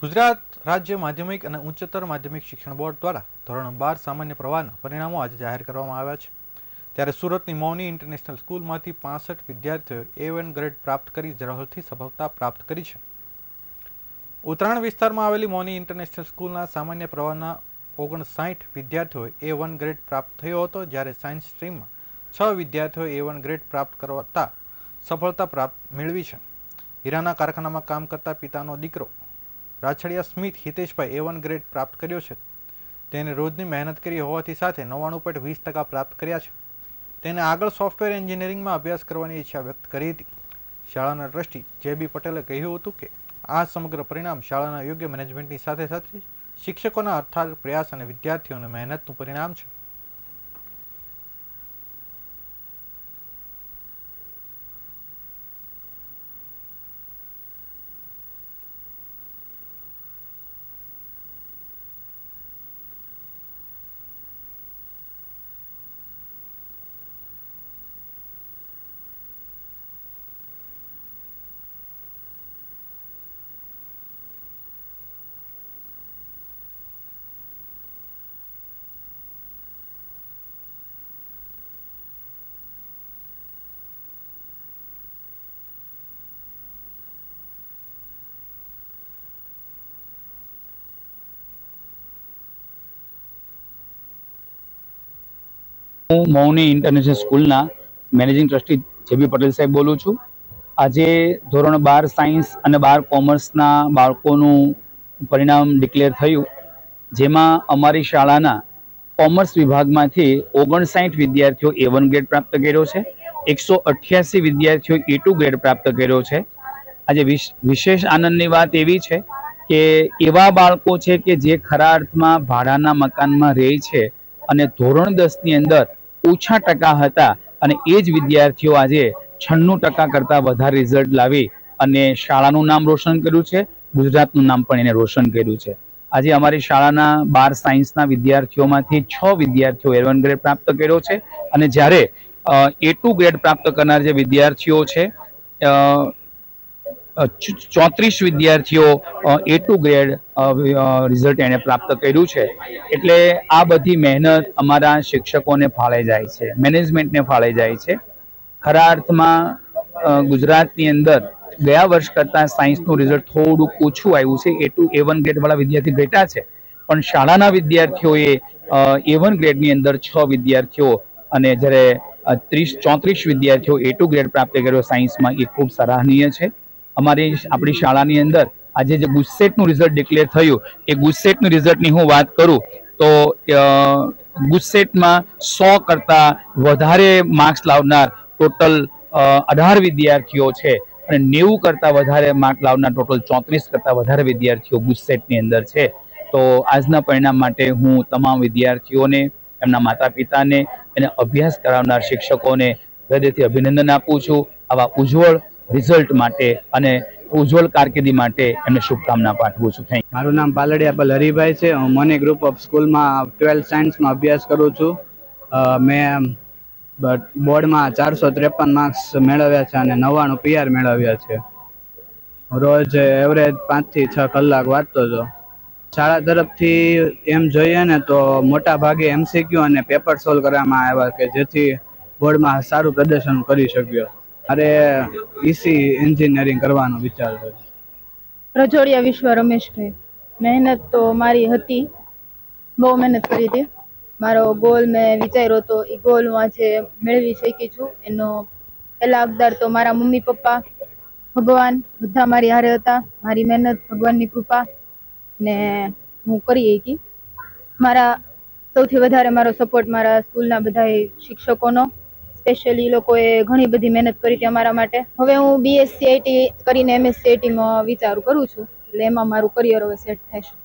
ગુજરાત રાજ્ય માધ્યમિક અને ઉચ્ચતર માધ્યમિક શિક્ષણ બોર્ડ દ્વારા ધોરણ બાર સામાન્ય પ્રવાહના પરિણામો આજે જાહેર કરવામાં આવ્યા છે. ત્યારે સુરતની મૌની ઇન્ટરનેશનલ સ્કૂલમાંથી પાસઠ વિદ્યાર્થીઓએ એ વન ગ્રેડ પ્રાપ્ત કરી ઝળહળતી સફળતા પ્રાપ્ત કરી છે. ઉત્તરાયણ વિસ્તારમાં આવેલી મૌની ઇન્ટરનેશનલ સ્કૂલના સામાન્ય પ્રવાહના ઓગણસાઠ વિદ્યાર્થીઓએ એ વન ગ્રેડ પ્રાપ્ત થયો હતો, જ્યારે સાયન્સ સ્ટ્રીમમાં છ વિદ્યાર્થીઓએ એ વન ગ્રેડ પ્રાપ્ત કરતા સફળતા પ્રાપ્ત મેળવી છે. હીરાના કારખાનામાં કામ કરતા પિતાનો દીકરો Rachhadiya Smit Hiteshbhai A one grade પ્રાપ્ત કર્યો છે. તેને રોજની મહેનત કરી હોવાથી સાથે નવ્વાણું પોઈન્ટ વીસ ટકા પ્રાપ્ત કર્યા છે. તેને આગળ સોફ્ટવેર એન્જિનિયરિંગમાં અભ્યાસ કરવાની ઈચ્છા વ્યક્ત કરી હતી. શાળાના ટ્રસ્ટી જે બી પટેલે કહ્યું હતું કે, આ સમગ્ર પરિણામ શાળાના યોગ્ય મેનેજમેન્ટની સાથે સાથે શિક્ષકોના અર્થાત પ્રયાસ અને વિદ્યાર્થીઓની મહેનતનું પરિણામ છે. હું મૌની ઇન્ટરનેશનલ સ્કૂલના મેનેજિંગ ટ્રસ્ટી જેબી પટેલ સાહેબ બોલું છું. આજે ધોરણ બાર સાયન્સ અને બાર કોમર્સના બાળકોનું પરિણામ ડિક્લેર થયું. જેમાં અમારી શાળાના કોમર્સ વિભાગમાંથી ઓગણસાઠ વિદ્યાર્થીઓ એ વન ગ્રેડ પ્રાપ્ત કર્યો છે. એકસો અઠ્યાસી વિદ્યાર્થીઓ એ ટુ ગ્રેડ પ્રાપ્ત કર્યો છે. આજે વિશ- વિશેષ આનંદની વાત એવી છે કે એવા બાળકો છે કે જે ખરા અર્થમાં ભાડાના મકાનમાં રહે છે અને ધોરણ દસની અંદર ઓછા ટકા હતા અને એ જ વિદ્યાર્થીઓ આજે છન્નું ટકા કરતાં વધારે રિઝલ્ટ લાવી અને શાળાનું નામ રોશન કર્યું છે, ગુજરાતનું નામ પણ એને રોશન કર્યું છે. આજે અમારી શાળાના બાર સાયન્સના વિદ્યાર્થીઓમાંથી છ વિદ્યાર્થીઓ એ વન ગ્રેડ પ્રાપ્ત કર્યો છે અને જ્યારે એ ટુ ગ્રેડ પ્રાપ્ત કરનાર જે વિદ્યાર્થીઓ છે ચોત્રીસ વિદ્યાર્થીઓ એ ટુ ગ્રેડ રિઝલ્ટ એને પ્રાપ્ત કર્યું છે. એટલે આ બધી મહેનત અમારા શિક્ષકોને ફાળે જાય છે મેનેજમેન્ટને ફાળે જાય છે. ખરા અર્થમાં ગુજરાતની અંદર ગયા વર્ષ કરતાં સાયન્સનું રિઝલ્ટ થોડુંક ઓછું આવ્યું છે. એ ટુ એ વન ગ્રેડવાળા વિદ્યાર્થી ઘટ્યા છે. પણ શાળાના વિદ્યાર્થીઓએ એ વન ગ્રેડની અંદર છ વિદ્યાર્થીઓ અને જ્યારે ત્રીસ, ચોત્રીસ વિદ્યાર્થીઓ એ ટુ ગ્રેડ પ્રાપ્ત કર્યો, સાયન્સમાં એ ખૂબ સરાહનીય છે. અમારી આપણી શાળાની અંદર આજે જે ગુસ્સેટનું રિઝલ્ટ ડિક્લેર થયું, એ ગુસ્સેટનું રિઝલ્ટની હું વાત કરું, તો ગુસ્સેટમાં સો કરતાં વધારે માર્ક્સ લાવનાર ટોટલ અઢાર વિદ્યાર્થીઓ છે અને નેવું કરતાં વધારે માર્ક લાવનાર ટોટલ ચોત્રીસ કરતાં વધારે વિદ્યાર્થીઓ ગુસ્સેટની અંદર છે. તો આજના પરિણામ માટે હું તમામ વિદ્યાર્થીઓને, એમના માતા પિતાને અને અભ્યાસ કરાવનાર શિક્ષકોને હૃદયથી અભિનંદન આપું છું. આવા ઉજ્જવળ રિઝલ્ટ માટે અને ઉજ્જવલ કારકિર્દી માટે એમને શુભકામના પાઠવું છું. થેન્ક મારું નામ પાલડિયા પલ હરિભાઈ છે. હું મને ગ્રુપ ઓફ સ્કૂલમાં ટ્વેલ્થ સાયન્સમાં અભ્યાસ કરું છું. મેં બોર્ડમાં ચારસો ત્રેપન માર્ક્સ મેળવ્યા છે અને નવ્વાણું પીઆર મેળવ્યા છે. રોજ એવરેજ પાંચથી છ કલાક વાંચતો હતો. શાળા તરફથી એમ જોઈએ ને તો મોટા ભાગે એમસીક્યુ અને પેપર સોલ્વ કરવામાં આવ્યા કે જેથી બોર્ડમાં સારું પ્રદર્શન કરી શક્યો. મારે ઈસી એન્જિનિયરિંગ કરવાનો વિચાર છે. રજોડિયા વિશ્વ રમેશભાઈ. મહેનત તો મારી હતી. બહુ મહેનત કરી હતી. મારો ગોલ મેં વિચાર્યો હતો. એ ગોલ હું આજે મેળવી શકી છું. એનો પહેલા અગદાર તો મારા મમ્મી, પપ્પા, ભગવાન બધા મારી હારે હતા. મારી મહેનત, ભગવાનની કૃપા ને હું કરી શકી. મારા સૌથી વધારે મારો સપોર્ટ મારા સ્કૂલના બધા શિક્ષકોનો. સ્પેશિયલી લોકોએ ઘણી બધી મહેનત કરી હતી અમારા માટે. હવે હું બીએસસી આઈટી કરીને એમએસસી આઈટીમાં વિચાર કરું છું. એટલે એમાં મારું કરિયર હવે સેટ થશે